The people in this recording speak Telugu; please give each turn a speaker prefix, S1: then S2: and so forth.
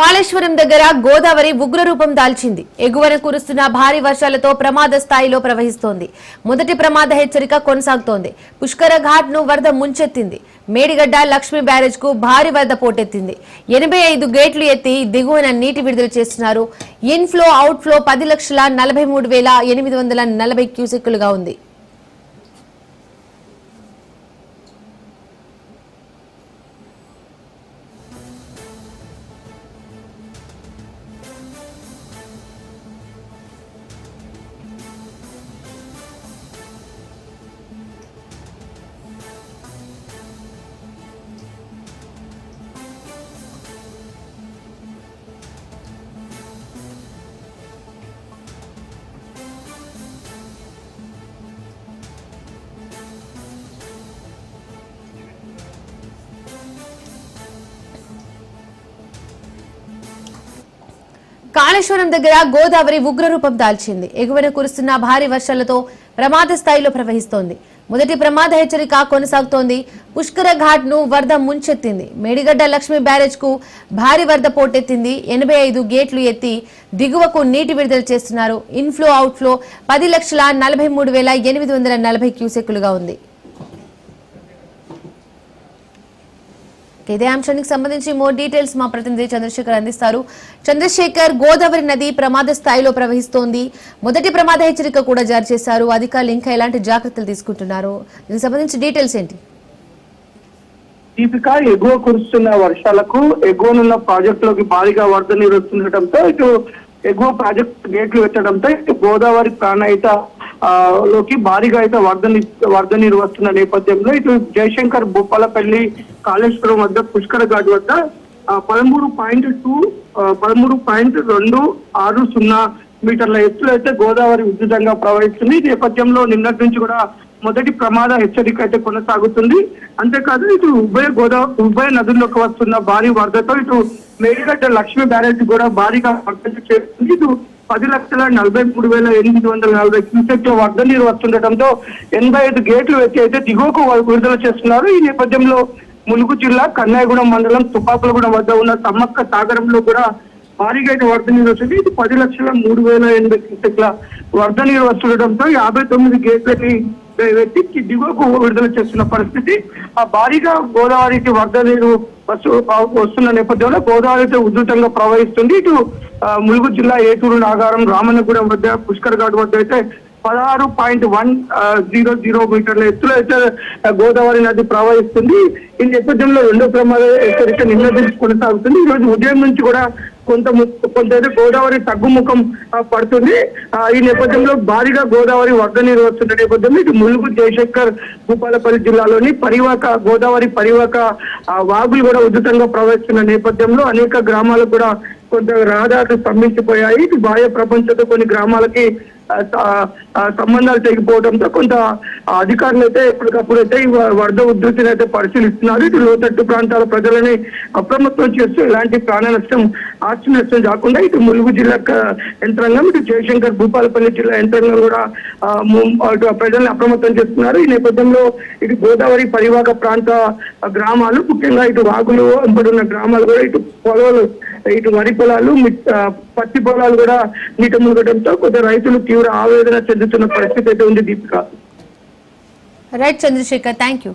S1: కాళేశ్వరం దగ్గర గోదావరి ఉగ్ర రూపం దాల్చింది. ఎగువన కురుస్తున్న భారీ వర్షాలతో ప్రమాద స్థాయిలో ప్రవహిస్తోంది. మొదటి ప్రమాద హెచ్చరిక కొనసాగుతోంది. పుష్కర ఘాట్ను వరద ముంచెత్తింది. మేడిగడ్డ లక్ష్మీ బ్యారేజ్కు భారీ వరద పోటెత్తింది. ఎనభై ఐదు గేట్లు ఎత్తి దిగువన నీటి విడుదల చేస్తున్నారు. ఇన్ఫ్లో అవుట్ఫ్లో పది లక్షల నలభై మూడు వేల ఎనిమిది వందల నలభై క్యూసెక్కులుగా ఉంది. కాళేశ్వరం దగ్గర గోదావరి ఉగ్రరూపం దాల్చింది. ఎగువన కురుస్తున్న భారీ వర్షాలతో ప్రమాద స్థాయిలో ప్రవహిస్తోంది. మొదటి ప్రమాద హెచ్చరిక కొనసాగుతోంది. పుష్కర ఘాట్ను వరద ముంచెత్తింది. మేడిగడ్డ లక్ష్మీ బ్యారేజ్కు భారీ వరద పోటెత్తింది. ఎనభై ఐదు గేట్లు ఎత్తి దిగువకు నీటి విడుదల చేస్తున్నారు. ఇన్ఫ్లో అవుట్ఫ్లో పది లక్షల నలభై మూడు వేల ఎనిమిది వందల నలభై క్యూసెక్కులుగా ఉంది. ఇదే అంశానికి సంబంధించి మోర్ డీటెయిల్స్ మా ప్రతినిధి చంద్రశేఖర్ అందిస్తారు. చంద్రశేఖర్ గోదావరి నది ప్రమాద స్థాయిలో ప్రవహిస్తోంది. మొదటి ప్రమాద హెచ్చరిక కూడా జారీ చేశారు. అధికారులు ఇంకా ఎలాంటి జాగ్రత్తలు తీసుకుంటున్నారు? దీనికి సంబంధించి డీటెయిల్స్ ఏంటి?
S2: దీపిక ఎగువ కురుస్తున్న వర్షాలకు ఎగువనున్న ప్రాజెక్టులోకి భారీగా వరద నీరు వస్తుండటంతో ఇటు ఎగువ ప్రాజెక్టు గేట్లు పెట్టడంతో ఇటు గోదావరి ప్రాణాయిత లోకి భారీగా అయితే వరద ని- వరద నీరు వస్తున్న నేపథ్యంలో ఇటు జయశంకర్ భూపాలపల్లి కాళేశ్వరం వద్ద పుష్కర ఘాట్ వద్ద పదమూడు పాయింట్ టూ పదమూడు పాయింట్ రెండు ఆరు సున్నా మీటర్ల ఎత్తులో అయితే గోదావరి ఉధృతంగా ప్రవహిస్తుంది. ఈ నేపథ్యంలో నిన్నటి నుంచి కూడా మొదటి ప్రమాద హెచ్చరిక అయితే కొనసాగుతుంది. అంతేకాదు ఇటు ఉభయ గోదావరి ఉభయ నదుల్లోకి వస్తున్న భారీ వరదతో ఇటు మేడిగడ్డ లక్ష్మీ బ్యారేజ్ కూడా భారీగా వరద చేస్తుంది ఇటు పది లక్షల నలభై మూడు వేల ఎనిమిది వందల నలభై క్యూసెక్ల వరద నీరు వస్తుండటంతో ఎనభై ఐదు గేట్లు వచ్చి అయితే దిగువకు విడుదల చేస్తున్నారు. ఈ నేపథ్యంలో ములుగు జిల్లా కన్నాయగూడెం మండలం తుపాకులగూడెం వద్ద ఉన్న సమ్మక్క సాగరంలో కూడా భారీగా అయితే వరద నీరు వస్తుంది. ఇది పది లక్షల మూడు వేల ఎనభై క్యూసెక్ల వరద నీరు వస్తుండటంతో యాభై తొమ్మిది గేట్లని వ్యక్తికి దిగువకు విడుదల చేస్తున్న పరిస్థితి. ఆ భారీగా గోదావరికి వరద నీరు వస్తున్న నేపథ్యంలో గోదావరి అయితే ఉధృతంగా ప్రవహిస్తుంది. ఇటు ములుగు జిల్లా ఏటూరు నాగారం రామన్నగూడెం వద్ద పుష్కర్ ఘాట్ వద్ద అయితే పదహారు పాయింట్ వన్ జీరో జీరో మీటర్ల ఎత్తులో అయితే గోదావరి నది ప్రవహిస్తుంది. ఈ నేపథ్యంలో రెండో ప్రమాద హెచ్చరిక నిన్న కొనసాగుతుంది. ఈ రోజు ఉదయం నుంచి కూడా కొంత ము- కొంత అయితే గోదావరి తగ్గుముఖం పడుతుంది. ఈ నేపథ్యంలో భారీగా గోదావరి వరద నీరు వస్తున్న నేపథ్యంలో ఇటు ములుగు జయశంకర్ భూపాలపల్లి జిల్లాలోని పరివాక గోదావరి పరివాక వాగులు కూడా ఉధృతంగా ప్రవహిస్తున్న నేపథ్యంలో అనేక గ్రామాలకు కూడా కొంత రహదారులు స్తంభించిపోయాయి. ఇటు బాహ్య ప్రపంచంతో కొన్ని గ్రామాలకి సంబంధాలు తెగిపోవడంతో కొంత అధికారులు అయితే ఎప్పటికప్పుడు అయితే ఈ వరద ఉధృతిని అయితే పరిశీలిస్తున్నారు. ఇటు లోతట్టు ప్రాంతాల ప్రజలని అప్రమత్తం చేస్తూ ఎలాంటి ప్రాణ నష్టం ఆస్తి నష్టం కాకుండా ఇటు ములుగు జిల్లా యంత్రాంగం ఇటు జయశంకర్ భూపాలపల్లి జిల్లా యంత్రాంగం కూడా అటు ప్రజల్ని అప్రమత్తం చేస్తున్నారు. ఈ నేపథ్యంలో ఇటు గోదావరి పరివాహక ప్రాంత గ్రామాలు ముఖ్యంగా ఇటు వాగులు అంబడున్న గ్రామాలు కూడా ఇటు పొలాలు ఇటు వరి పొలాలు పత్తి పొలాలు కూడా నీట మునగడంతో కొంత రైతులు తీవ్ర ఆవేదన చెందుతున్న పరిస్థితి అయితే ఉంది Deepika.
S1: Right Chandrashekhar thank you